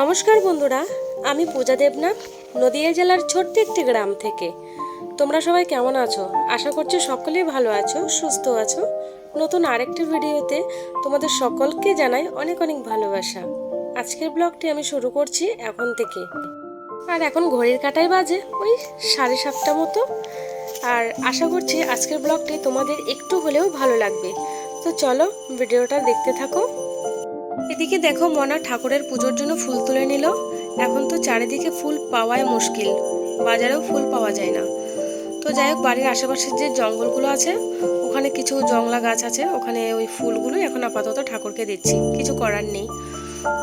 নমস্কার বন্ধুরা, আমি পূজা দেবনাথ, নদিয়া জেলার ছোট্ট একটি গ্রাম থেকে। তোমরা সবাই কেমন আছো? আশা করছি সকলেই ভালো আছো, সুস্থ আছো। নতুন আরেকটি ভিডিওতে তোমাদের সকলকে জানাই অনেক অনেক ভালোবাসা। আজকের ব্লগটি আমি শুরু করছি এখন থেকে। আর এখন ঘড়ির কাটাই বাজে ওই সাড়ে সাতটা মতো। আর আশা করছি আজকের ব্লগটি তোমাদের একটু হলেও ভালো লাগবে। তো চলো ভিডিওটা দেখতে থাকো। এদিকে দেখো মনা ঠাকুরের পুজোর জন্য ফুল তুলে নিল। এখন তো চারিদিকে ফুল পাওয়াই মুশকিল। বাজারেও ফুল পাওয়া যায় না। তো যাই হোক, বাড়ির আশেপাশের যে জঙ্গলগুলো আছে, ওখানে কিছু জংলা গাছ আছে, ওখানে ওই ফুলগুলো এখন আপাতত ঠাকুরকে দিচ্ছি। কিছু করার নেই।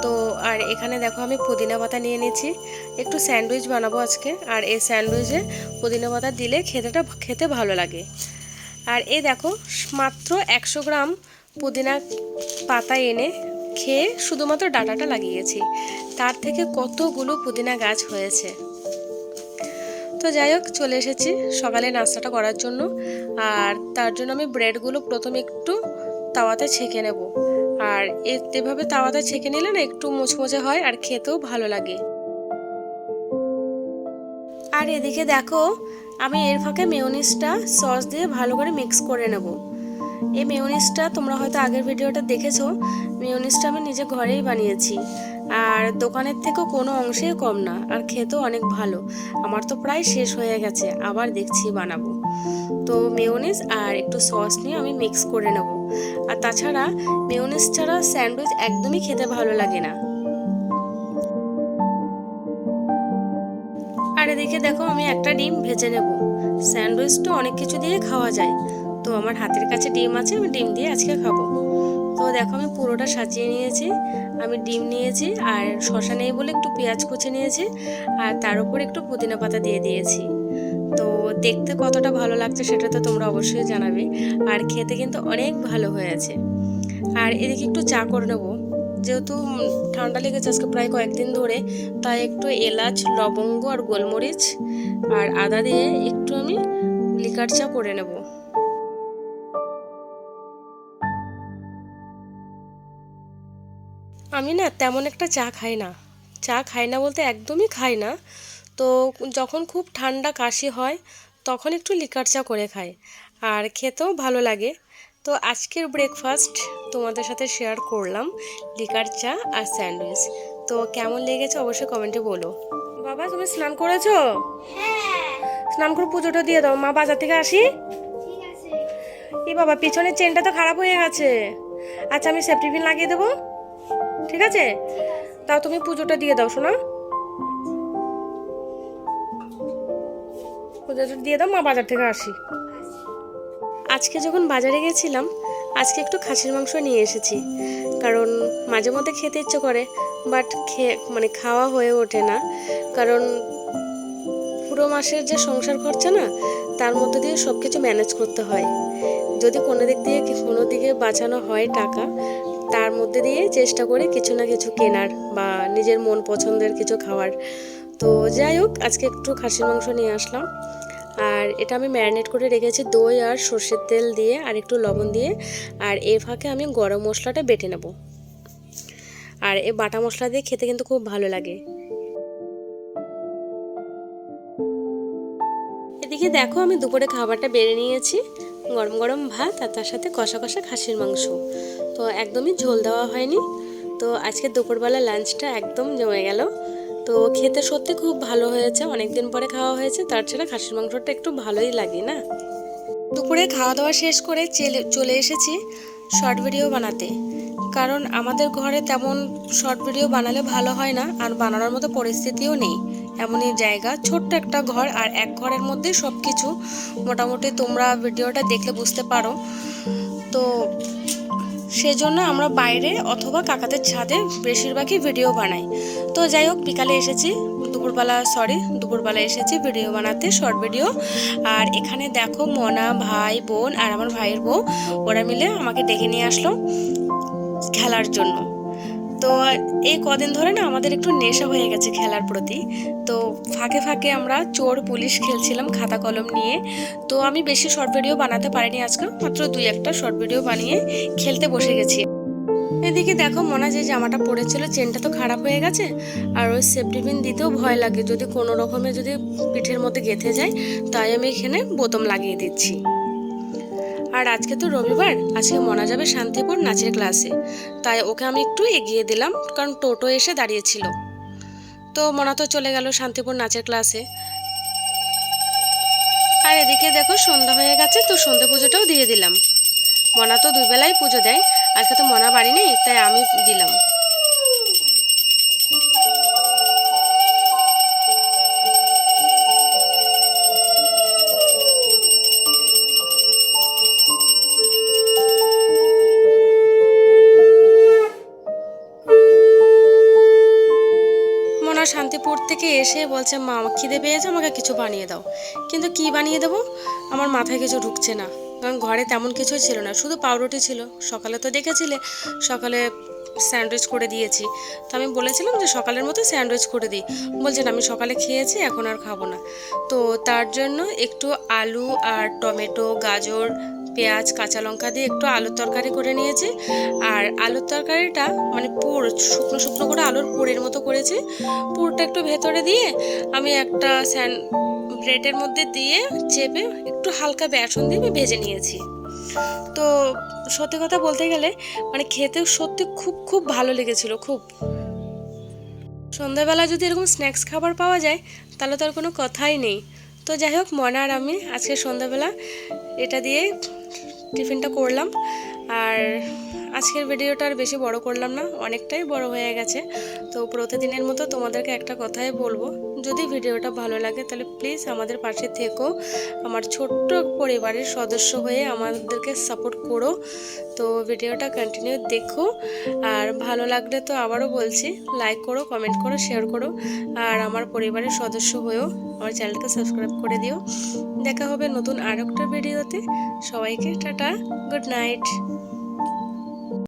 তো আর এখানে দেখো আমি পুদিনা পাতা নিয়ে নিয়েছি। একটু স্যান্ডউইচ বানাবো আজকে। আর এই স্যান্ডউইচে পুদিনা পাতা দিলে খেতেটা খেতে ভালো লাগে। আর এই দেখো, মাত্র একশো গ্রাম পুদিনা পাতা এনে খেয়ে শুধুমাত্র ডাটাটা লাগিয়েছি। তার থেকে কতগুলো পুদিনা গাছ হয়েছে। তো যাই হোক, চলে এসেছি সকালে নাস্তাটা করার জন্য। আর তার জন্য আমি ব্রেডগুলো প্রথমে একটু তাওয়াতে ছেঁকে নেব। আর এভাবে তাওয়াতে ছেঁকে নিলে না একটু মুচমুচে হয় আর খেতেও ভালো লাগে। আর এদিকে দেখো, আমি এর ফাঁকে মেয়োনিজটা সস দিয়ে ভালো করে মিক্স করে নেব। এই মেয়োনিজটা তোমরা হয়তো আগের ভিডিওটা দেখেছ। মেয়োনিজটা আমি নিজে ঘরেই বানিয়েছি। আর দোকানের থেকেও কোনো অংশেই কম না, আর খেতেও অনেক ভালো। আমার তো প্রায় শেষ হয়ে গেছে, আবার দেখছি বানাবো। তো মেয়োনিজ আর একটু সস নিয়ে আমি মিক্স করে নেব। আর তাছাড়া মেয়োনিজ ছাড়া স্যান্ডউইচ একদমই খেতে ভালো লাগে না। আর এদিকে দেখো আমি একটা ডিম ভেজে নেব। স্যান্ডউইচটা অনেক কিছু দিয়ে খাওয়া যায়। তো আমার হাতের কাছে ডিম আছে, আমি ডিম দিয়ে আজকে খাব। তো দেখো আমি পুরোটা সাজিয়ে নিয়েছি, আমি ডিম নিয়েছি আর শশা নেই বলে একটু পেঁয়াজ কুচে নিয়েছি আর তার উপর একটু পুদিনা পাতা দিয়ে দিয়েছি। তো দেখতে কতটা ভালো লাগছে সেটা তো তোমরা অবশ্যই জানাবে, আর খেতে কিন্তু অনেক ভালো হয়েছে। আর এদিকে একটু চা করে নেব, যেহেতু ঠান্ডা লেগেছে আজকে প্রায় কয়েকদিন ধরে, তাই একটু এলাচ, লবঙ্গ আর গোলমরিচ আর আদা দিয়ে একটু আমি লিকার চা করে নেব। আমি না তেমন একটা চা খাই না। চা খাই না বলতে একদমই খাই না। তো যখন খুব ঠান্ডা কাশি হয় তখন একটু লিকার চা করে খাই। আর খেতেও ভালো লাগে। তো আজকের ব্রেকফাস্ট তোমাদের সাথে শেয়ার করলাম লিকার চা আর স্যান্ডউইচ তো কেমন লেগেছে অবশ্যই কমেন্টে বলো। বাবা তুমি স্নান করেছ? স্নান করে পুজোটা দিয়ে দাও। মা বাজার থেকে আসি? এই বাবা পিছনের চেনটা তো খারাপ হয়ে গেছে। আচ্ছা আমি সেফটি পিন লাগিয়ে দেবো? ঠিক আছে? তাও তুমি পুজোটা দিয়ে দাও, শোনা। পুজোটা দিয়ে দাও, মা বাজার থেকে আসি। আজকে যখন বাজারে গেছিলাম, আজকে একটু খাসির মাংস নিয়ে এসেছি। কারণ মাঝে মধ্যে খেতে ইচ্ছে করে বাট খেয়ে মানে খাওয়া হয়ে ওঠে না। কারণ পুরো মাসের যে সংসার খরচা না, তার মধ্যে দিয়ে সব কিছু ম্যানেজ করতে হয়। যদি কোনো দিক দিয়ে কোনো দিকে বাঁচানো হয় টাকা তার মধ্যে দিয়ে চেষ্টা করে কিছু না কিছু কেনার বা নিজের মন পছন্দের কিছু খাওয়ার। তো যাই হোক, আজকে একটু খাসির মাংস নিয়ে আসলাম। আর এটা আমি ম্যারিনেট করে রেখেছি দই আর সর্ষের তেল দিয়ে আর একটু লবণ দিয়ে। আর এর ফাঁকে আমি গরম মশলাটা বেটে নেব। আর এ বাটা মশলা দিয়ে খেতে কিন্তু খুব ভালো লাগে। এদিকে দেখো, আমি দুপুরে খাবারটা বেড়ে নিয়েছি। গরম গরম ভাত আর তার সাথে কষা কষা খাসির মাংস। তো একদমই ঝোল দেওয়া হয়নি। তো আজকে দুপুরবেলা লাঞ্চটা একদম জমে গেল। তো খেতে সত্যি খুব ভালো হয়েছে অনেক দিন পরে খাওয়া হয়েছে। তার ছাড়া খাসির মাংসটা একটু ভালোই লাগে না। দুপুরে খাওয়া দাওয়া শেষ করে চেলে- চলে এসেছি শর্ট ভিডিও বানাতে। কারণ আমাদের ঘরে তেমন শর্ট ভিডিও বানালে ভালো হয় না, আর বানানোর মতো পরিস্থিতিও নেই। এমনই জায়গা, ছোট্ট একটা ঘর, আর এক ঘরের মধ্যে সব কিছু মোটামুটি তোমরা ভিডিওটা দেখলে বুঝতে পারো। তো সেজন্য আমরা বাইরে অথবা কাকাদের ছাদে বেশিরভাগই ভিডিও বানাই। তো যাই হোক, বিকালে এসেছি, দুপুরবেলা সরি দুপুরবেলা এসেছি ভিডিও বানাতে শর্ট ভিডিও আর এখানে দেখো মনা, ভাই, বোন আর আমার ভাইয়ের বউ, ওরা মিলে আমাকে ডেকে নিয়ে আসলো খেলার জন্য। তো এই কদিন ধরে না আমাদের একটু নেশা হয়ে গেছে খেলার প্রতি। তো ফাঁকে ফাঁকে আমরা চোর, পুলিশ খেলছিলাম খাতা কলম নিয়ে। তো আমি বেশি শর্ট ভিডিও বানাতে পারিনি আজকে, মাত্র দুই একটা শর্ট ভিডিও বানিয়ে খেলতে বসে গেছি। এদিকে দেখো মনে যে জামাটা পরেছিল চেনটা তো খারাপ হয়ে গেছে, আর ওই সেফটি পিন দিতেও ভয় লাগে। যদি কোনো রকমে যদি পিঠের মধ্যে গেঁথে যায়, তাই আমি এখানে বোতাম লাগিয়ে দিচ্ছি। আর আজকে তো রবিবার, আজকে মনা যাবে শান্তিপুর নাচের ক্লাসে তাই ওকে আমি একটু এগিয়ে দিলাম, কারণ টোটো এসে দাঁড়িয়েছিল। তো মনা তো চলে গেল শান্তিপুর নাচের ক্লাসে আর এদিকে দেখো সন্ধ্যা হয়ে গেছে, তো সন্ধে পুজোটাও দিয়ে দিলাম। মনা তো দুবেলায় পুজো দেয়, আজকে তো মনা বাড়ি নেই, তাই আমি দিলাম। এসে বলছে, মা খিদে পেয়েছে, আমাকে কিছু বানিয়ে দাও। কিন্তু কি বানিয়ে দেবো? আমার মাথায় কিছু ঢুকছে না। কারণ ঘরে তেমন কিছু ছিল না, শুধু পাউরুটি ছিল। সকালে তো দেখেছিলে, সকালে স্যান্ডউইচ করে দিয়েছি। তো আমি বলেছিলাম যে সকালের মতো স্যান্ডউইচ করে দিই। বলছেন আমি সকালে খেয়েছি, এখন আর খাব না। তো তার জন্য একটু আলু আর টমেটো, গাজর পেঁয়াজ, কাঁচা লঙ্কা দিয়ে একটু আলুর তরকারি করে নিয়েছি। আর আলুর তরকারিটা মানে পুর, শুকনো শুকনো করে আলুর পুরের মতো করেছি। পুরটা একটু ভেতরে দিয়ে আমি একটা স্যান, ব্রেডের মধ্যে দিয়ে চেপে একটু হালকা বেসন দিয়ে আমি ভেজে নিয়েছি। তো সত্যি কথা বলতে গেলে মানে খেতেও সত্যি খুব খুব ভালো লেগেছিল, খুব। সন্ধ্যাবেলা যদি এরকম স্ন্যাক্স খাবার পাওয়া যায়, তাহলে তো আর কোনো কথাই নেই। তো যাই হোক মনা আর আমি আজকে সন্ধ্যাবেলা এটা দিয়ে টিফিনটা করলাম। আর আজকের ভিডিওটা আর বেশি বড় করলাম না, অনেকটাই বড় হয়ে গেছে। তো প্রতিদিনের মতো তোমাদেরকে একটা কথাই বলব, যদি ভিডিওটা ভালো লাগে তাহলে প্লিজ আমাদের পাশে থেকো, আমার ছোট্ট পরিবারের সদস্য হয়ে আমাদেরকে সাপোর্ট করো। তো ভিডিওটা কন্টিনিউ দেখো, আর ভালো লাগলে তো আবারও বলছি লাইক করো কমেন্ট করো শেয়ার করো, আর আমার পরিবারের সদস্য হয়েও আমার চ্যানেলকে সাবস্ক্রাইব করে দিও। দেখা হবে নতুন আর একটা ভিডিওতে, সবাইকে টাটা গুড নাইট